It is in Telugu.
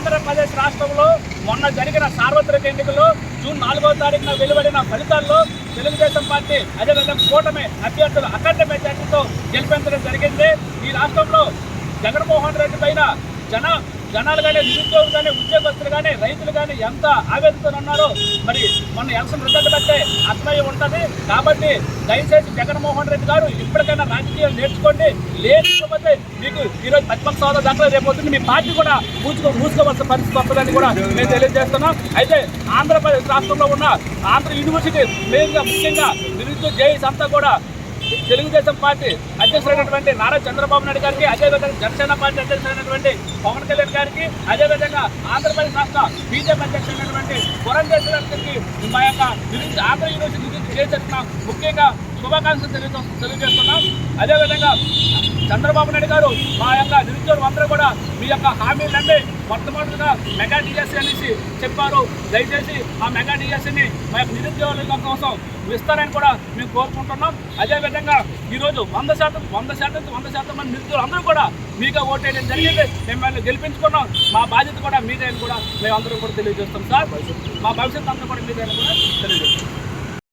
ఆంధ్రప్రదేశ్ రాష్ట్రంలో మొన్న జరిగిన సార్వత్రిక ఎన్నికల్లో జూన్ నాలుగో తారీఖున వెలువడిన ఫలితాల్లో తెలుగుదేశం పార్టీ అదేవిధంగా కూటమి అభ్యర్థులు అఖండ మెజార్టీతో గెలిపించడం జరిగింది. ఈ రాష్ట్రంలో జగన్మోహన్ రెడ్డి పైన జన జనాలు కానీ నిరుద్యోగులు కానీ ఉద్యోగస్తులు కానీ రైతులు కానీ ఎంత ఆవేదనతో ఉన్నారో మరి మన ఎలక్షన్ రిజల్ట్ బట్టే అర్థమై ఉంటుంది. కాబట్టి దయచేసి జగన్మోహన్ రెడ్డి గారు ఇప్పటికైనా రాజకీయాలు నేర్చుకోండి. లేకపోతే మీకు ఈరోజు ప్రతిపక్ష హోదా దాంట్లో రేపు పొద్దున్న మీ పార్టీ కూడా పూచుకో పూసుకోవాల్సిన పరిస్థితి వస్తుందని కూడా మేము తెలియజేస్తున్నాం. అయితే ఆంధ్రప్రదేశ్ రాష్ట్రంలో ఉన్న ఆంధ్ర యూనివర్సిటీ మెయిన్గా ముఖ్యంగా నిరుద్యోగ జేఈస్ అంతా కూడా తెలుగుదేశం పార్టీ అధ్యక్షుడైనటువంటి నారా చంద్రబాబు నాయుడు గారికి అదేవిధంగా జనసేన పార్టీ అధ్యక్షుడైనటువంటి పవన్ కళ్యాణ్ గారికి అదేవిధంగా ఆంధ్రప్రదేశ్ రాష్ట్ర బీజేపీ అధ్యక్షుడైనటువంటి పురంధేశ్వర గారికి మా యొక్క నిరుద్యోగ ఆంధ్ర యూనివర్సిటీ గురించి చేసిన ముఖ్యంగా శుభాకాంక్షలు తెలియజేస్తున్నాం. అదేవిధంగా చంద్రబాబు నాయుడు గారు మా యొక్క నిరుద్యోగులు అందరూ కూడా మీ యొక్క హామీలన్నీ మొట్టమొదటిగా మెగా డిఎస్సీ అనేసి చెప్పారు. దయచేసి ఆ మెగా డిఎస్సీని మా యొక్క నిరుద్యోగుల కోసం ఇస్తారని కూడా మేము కోరుకుంటున్నాం. అదేవిధంగా ఈరోజు వంద శాతం వంద శాతం వంద శాతం మంది నిరుద్యోగులు అందరూ కూడా మీగా ఓటేయడం జరిగింది. మిమ్మల్ని గెలిపించుకున్నాం. మా బాధ్యత కూడా మీదే అని కూడా మేము కూడా తెలియజేస్తాం సార్. మా భవిష్యత్తు అంతా కూడా మీదే అని కూడా తెలియజేస్తాం.